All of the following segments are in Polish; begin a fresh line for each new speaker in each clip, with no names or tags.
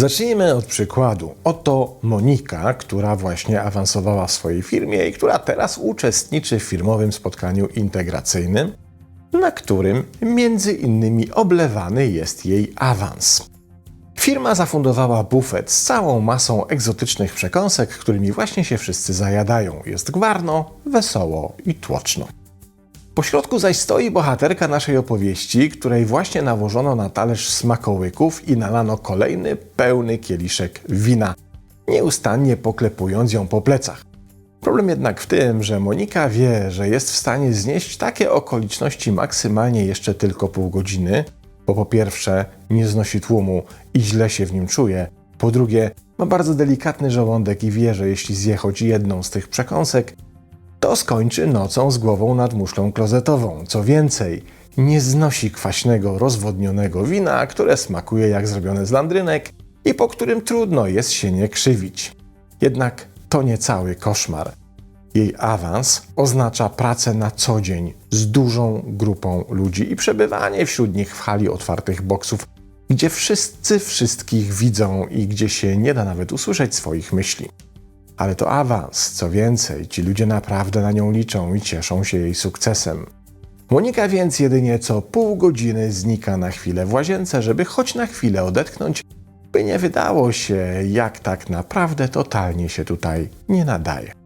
Zacznijmy od przykładu. Oto Monika, która właśnie awansowała w swojej firmie i która teraz uczestniczy w firmowym spotkaniu integracyjnym, na którym między innymi oblewany jest jej awans. Firma zafundowała bufet z całą masą egzotycznych przekąsek, którymi właśnie się wszyscy zajadają. Jest gwarno, wesoło i tłoczno. Po środku zaś stoi bohaterka naszej opowieści, której właśnie nałożono na talerz smakołyków i nalano kolejny pełny kieliszek wina, nieustannie poklepując ją po plecach. Problem jednak w tym, że Monika wie, że jest w stanie znieść takie okoliczności maksymalnie jeszcze tylko pół godziny, bo po pierwsze nie znosi tłumu i źle się w nim czuje, po drugie ma bardzo delikatny żołądek i wie, że jeśli zje choć jedną z tych przekąsek, to skończy nocą z głową nad muszlą klozetową. Co więcej, nie znosi kwaśnego, rozwodnionego wina, które smakuje jak zrobione z landrynek i po którym trudno jest się nie krzywić. Jednak to nie cały koszmar. Jej awans oznacza pracę na co dzień z dużą grupą ludzi i przebywanie wśród nich w hali otwartych boksów, gdzie wszyscy wszystkich widzą i gdzie się nie da nawet usłyszeć swoich myśli. Ale to awans, co więcej, ci ludzie naprawdę na nią liczą i cieszą się jej sukcesem. Monika więc jedynie co pół godziny znika na chwilę w łazience, żeby choć na chwilę odetchnąć, by nie wydało się, jak tak naprawdę totalnie się tutaj nie nadaje.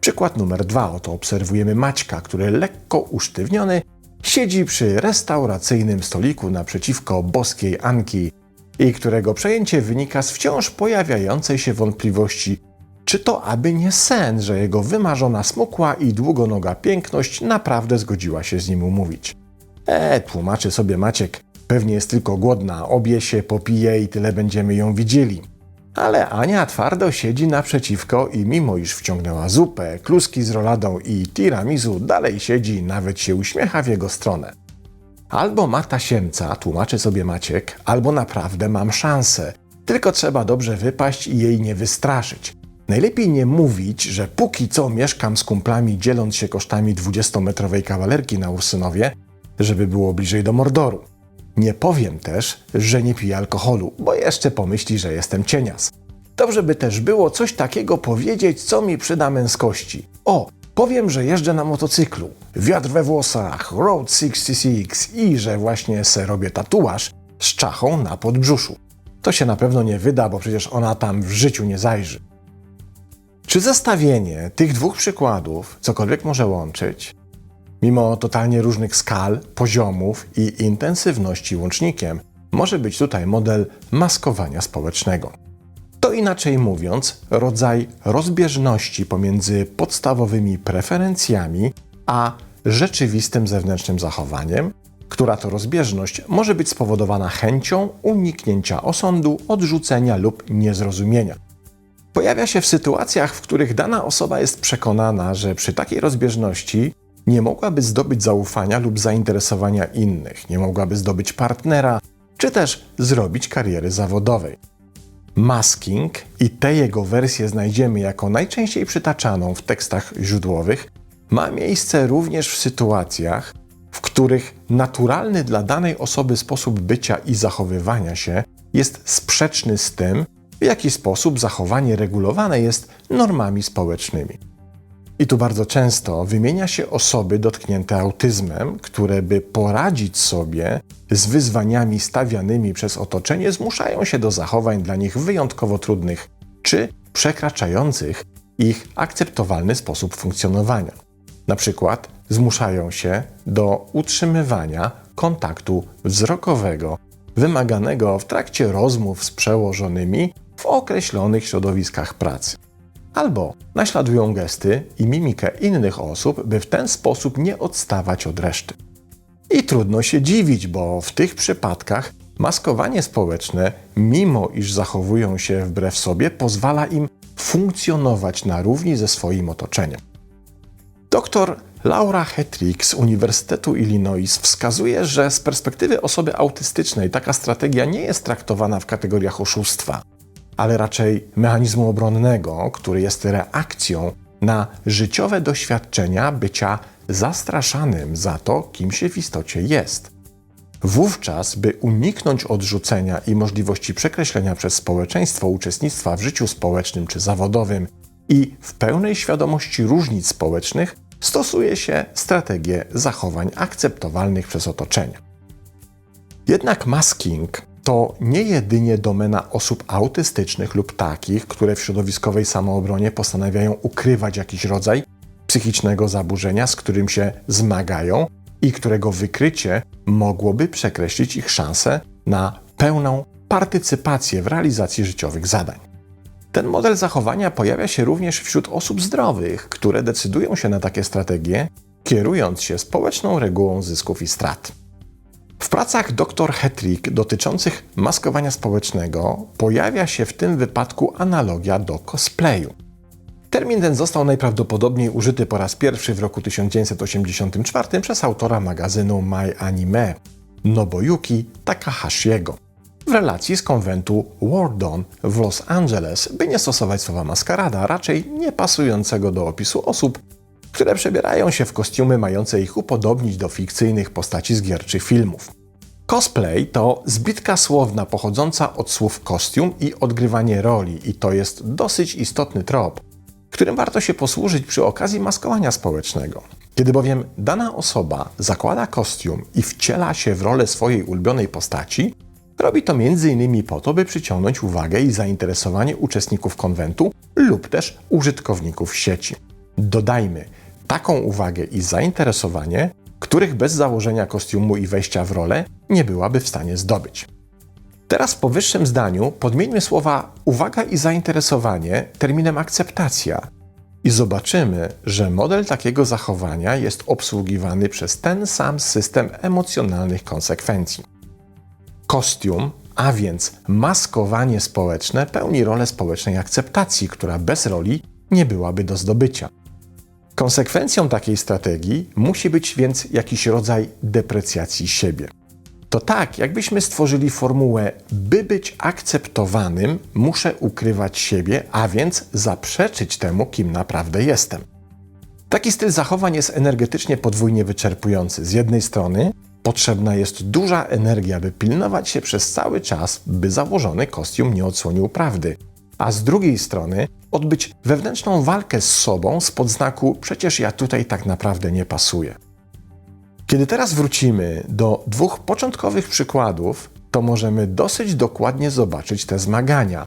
Przykład numer dwa. Oto obserwujemy Maćka, który lekko usztywniony siedzi przy restauracyjnym stoliku naprzeciwko boskiej Anki i którego przejęcie wynika z wciąż pojawiającej się wątpliwości, czy to aby nie sen, że jego wymarzona smukła i długonoga piękność naprawdę zgodziła się z nim umówić. E, tłumaczy sobie Maciek, pewnie jest tylko głodna, obie się, popije i tyle będziemy ją widzieli. Ale Ania twardo siedzi naprzeciwko i mimo iż wciągnęła zupę, kluski z roladą i tiramisu, dalej siedzi i nawet się uśmiecha w jego stronę. Albo ma tasiemca, tłumaczy sobie Maciek, albo naprawdę mam szansę. Tylko trzeba dobrze wypaść i jej nie wystraszyć. Najlepiej nie mówić, że póki co mieszkam z kumplami, dzieląc się kosztami 20-metrowej kawalerki na Ursynowie, żeby było bliżej do Mordoru. Nie powiem też, że nie piję alkoholu, bo jeszcze pomyśli, że jestem cienias. Dobrze by też było coś takiego powiedzieć, co mi przyda męskości. O, powiem, że jeżdżę na motocyklu, wiatr we włosach, Road 66 i że właśnie se robię tatuaż z czachą na podbrzuszu. To się na pewno nie wyda, bo przecież ona tam w życiu nie zajrzy. Czy zestawienie tych dwóch przykładów cokolwiek może łączyć? Mimo totalnie różnych skal, poziomów i intensywności łącznikiem, może być tutaj model maskowania społecznego. To inaczej mówiąc, rodzaj rozbieżności pomiędzy podstawowymi preferencjami a rzeczywistym zewnętrznym zachowaniem, która to rozbieżność może być spowodowana chęcią uniknięcia osądu, odrzucenia lub niezrozumienia. Pojawia się w sytuacjach, w których dana osoba jest przekonana, że przy takiej rozbieżności nie mogłaby zdobyć zaufania lub zainteresowania innych, nie mogłaby zdobyć partnera, czy też zrobić kariery zawodowej. Masking i te jego wersje znajdziemy jako najczęściej przytaczaną w tekstach źródłowych, ma miejsce również w sytuacjach, w których naturalny dla danej osoby sposób bycia i zachowywania się jest sprzeczny z tym, w jaki sposób zachowanie regulowane jest normami społecznymi. I tu bardzo często wymienia się osoby dotknięte autyzmem, które by poradzić sobie z wyzwaniami stawianymi przez otoczenie, zmuszają się do zachowań dla nich wyjątkowo trudnych czy przekraczających ich akceptowalny sposób funkcjonowania. Na przykład zmuszają się do utrzymywania kontaktu wzrokowego wymaganego w trakcie rozmów z przełożonymi w określonych środowiskach pracy albo naśladują gesty i mimikę innych osób, by w ten sposób nie odstawać od reszty. I trudno się dziwić, bo w tych przypadkach maskowanie społeczne, mimo iż zachowują się wbrew sobie, pozwala im funkcjonować na równi ze swoim otoczeniem. Doktor Laura Hetrick z Uniwersytetu Illinois wskazuje, że z perspektywy osoby autystycznej taka strategia nie jest traktowana w kategoriach oszustwa, ale raczej mechanizmu obronnego, który jest reakcją na życiowe doświadczenia bycia zastraszanym za to, kim się w istocie jest. Wówczas, by uniknąć odrzucenia i możliwości przekreślenia przez społeczeństwo uczestnictwa w życiu społecznym czy zawodowym i w pełnej świadomości różnic społecznych, stosuje się strategię zachowań akceptowalnych przez otoczenie. Jednak masking to nie jedynie domena osób autystycznych lub takich, które w środowiskowej samoobronie postanawiają ukrywać jakiś rodzaj psychicznego zaburzenia, z którym się zmagają i którego wykrycie mogłoby przekreślić ich szanse na pełną partycypację w realizacji życiowych zadań. Ten model zachowania pojawia się również wśród osób zdrowych, które decydują się na takie strategie, kierując się społeczną regułą zysków i strat. W pracach dr Hetrick dotyczących maskowania społecznego pojawia się w tym wypadku analogia do cosplayu. Termin ten został najprawdopodobniej użyty po raz pierwszy w roku 1984 przez autora magazynu My Anime Nobuyuki Takahashiego w relacji z konwentu War Dawn w Los Angeles, by nie stosować słowa maskarada, raczej nie pasującego do opisu osób, które przebierają się w kostiumy mające ich upodobnić do fikcyjnych postaci z gier czy filmów. Cosplay to zbitka słowna pochodząca od słów kostium i odgrywanie roli, i to jest dosyć istotny trop, którym warto się posłużyć przy okazji maskowania społecznego. Kiedy bowiem dana osoba zakłada kostium i wciela się w rolę swojej ulubionej postaci, robi to m.in. po to, by przyciągnąć uwagę i zainteresowanie uczestników konwentu lub też użytkowników sieci. Dodajmy, taką uwagę i zainteresowanie, których bez założenia kostiumu i wejścia w rolę nie byłaby w stanie zdobyć. Teraz w powyższym zdaniu podmieńmy słowa uwaga i zainteresowanie terminem akceptacja i zobaczymy, że model takiego zachowania jest obsługiwany przez ten sam system emocjonalnych konsekwencji. Kostium, a więc maskowanie społeczne, pełni rolę społecznej akceptacji, która bez roli nie byłaby do zdobycia. Konsekwencją takiej strategii musi być więc jakiś rodzaj deprecjacji siebie. To tak, jakbyśmy stworzyli formułę, by być akceptowanym, muszę ukrywać siebie, a więc zaprzeczyć temu, kim naprawdę jestem. Taki styl zachowań jest energetycznie podwójnie wyczerpujący. Z jednej strony potrzebna jest duża energia, by pilnować się przez cały czas, by założony kostium nie odsłonił prawdy, a z drugiej strony odbyć wewnętrzną walkę z sobą z podznaku przecież ja tutaj tak naprawdę nie pasuję. Kiedy teraz wrócimy do dwóch początkowych przykładów, to możemy dosyć dokładnie zobaczyć te zmagania.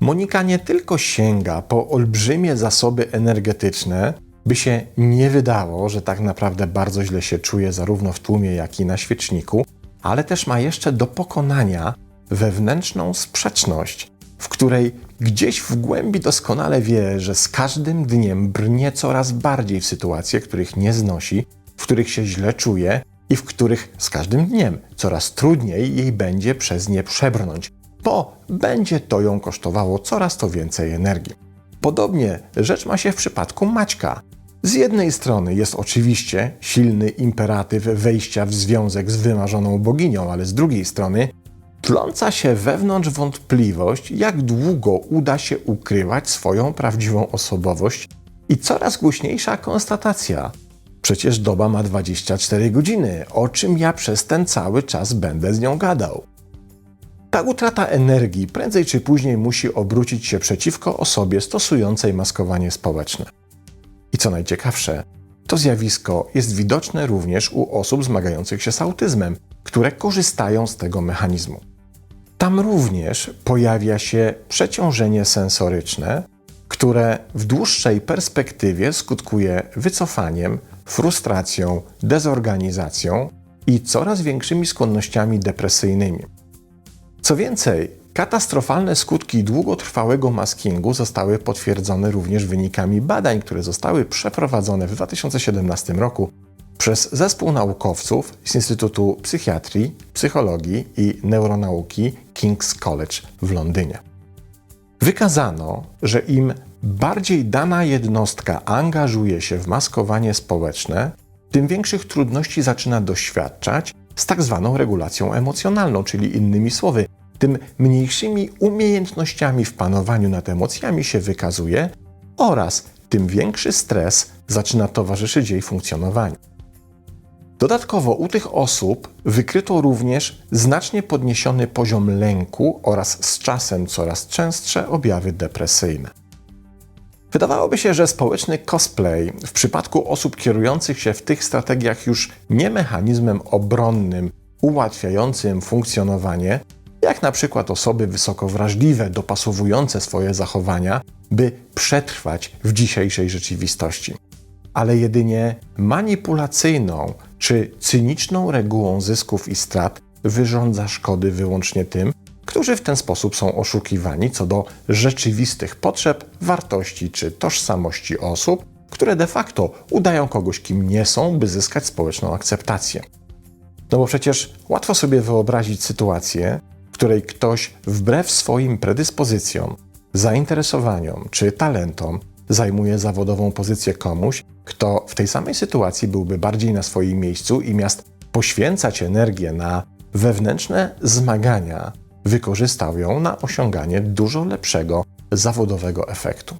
Monika nie tylko sięga po olbrzymie zasoby energetyczne, by się nie wydało, że tak naprawdę bardzo źle się czuje zarówno w tłumie, jak i na świeczniku, ale też ma jeszcze do pokonania wewnętrzną sprzeczność, w której gdzieś w głębi doskonale wie, że z każdym dniem brnie coraz bardziej w sytuacje, których nie znosi, w których się źle czuje i w których z każdym dniem coraz trudniej jej będzie przez nie przebrnąć, bo będzie to ją kosztowało coraz to więcej energii. Podobnie rzecz ma się w przypadku Maćka. Z jednej strony jest oczywiście silny imperatyw wejścia w związek z wymarzoną boginią, ale z drugiej strony tląca się wewnątrz wątpliwość, jak długo uda się ukrywać swoją prawdziwą osobowość i coraz głośniejsza konstatacja. Przecież doba ma 24 godziny, o czym ja przez ten cały czas będę z nią gadał. Ta utrata energii prędzej czy później musi obrócić się przeciwko osobie stosującej maskowanie społeczne. I co najciekawsze, to zjawisko jest widoczne również u osób zmagających się z autyzmem, które korzystają z tego mechanizmu. Tam również pojawia się przeciążenie sensoryczne, które w dłuższej perspektywie skutkuje wycofaniem, frustracją, dezorganizacją i coraz większymi skłonnościami depresyjnymi. Co więcej, katastrofalne skutki długotrwałego maskingu zostały potwierdzone również wynikami badań, które zostały przeprowadzone w 2017 roku przez zespół naukowców z Instytutu Psychiatrii, Psychologii i Neuronauki King's College w Londynie. Wykazano, że im bardziej dana jednostka angażuje się w maskowanie społeczne, tym większych trudności zaczyna doświadczać z tak zwaną regulacją emocjonalną, czyli innymi słowy, tym mniejszymi umiejętnościami w panowaniu nad emocjami się wykazuje oraz tym większy stres zaczyna towarzyszyć jej funkcjonowaniu. Dodatkowo u tych osób wykryto również znacznie podniesiony poziom lęku oraz z czasem coraz częstsze objawy depresyjne. Wydawałoby się, że społeczny cosplay w przypadku osób kierujących się w tych strategiach już nie mechanizmem obronnym ułatwiającym funkcjonowanie, jak na przykład osoby wysoko wrażliwe, dopasowujące swoje zachowania, by przetrwać w dzisiejszej rzeczywistości, ale jedynie manipulacyjną czy cyniczną regułą zysków i strat wyrządza szkody wyłącznie tym, którzy w ten sposób są oszukiwani co do rzeczywistych potrzeb, wartości czy tożsamości osób, które de facto udają kogoś, kim nie są, by zyskać społeczną akceptację. No bo przecież łatwo sobie wyobrazić sytuację, w której ktoś wbrew swoim predyspozycjom, zainteresowaniom czy talentom zajmuje zawodową pozycję komuś, kto w tej samej sytuacji byłby bardziej na swoim miejscu i miast poświęcać energię na wewnętrzne zmagania, wykorzystał ją na osiąganie dużo lepszego zawodowego efektu.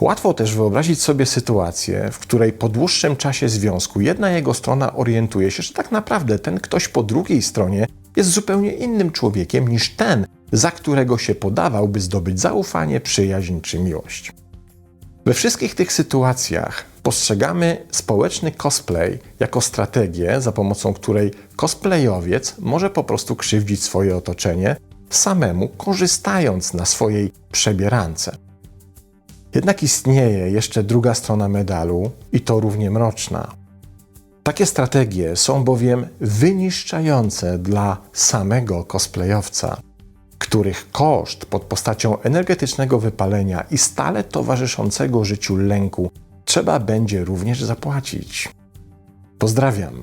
Łatwo też wyobrazić sobie sytuację, w której po dłuższym czasie związku jedna jego strona orientuje się, że tak naprawdę ten ktoś po drugiej stronie jest zupełnie innym człowiekiem niż ten, za którego się podawał, by zdobyć zaufanie, przyjaźń czy miłość. We wszystkich tych sytuacjach postrzegamy społeczny cosplay jako strategię, za pomocą której cosplayowiec może po prostu krzywdzić swoje otoczenie, samemu korzystając na swojej przebierance. Jednak istnieje jeszcze druga strona medalu i to równie mroczna. Takie strategie są bowiem wyniszczające dla samego cosplayowca, których koszt pod postacią energetycznego wypalenia i stale towarzyszącego życiu lęku trzeba będzie również zapłacić. Pozdrawiam.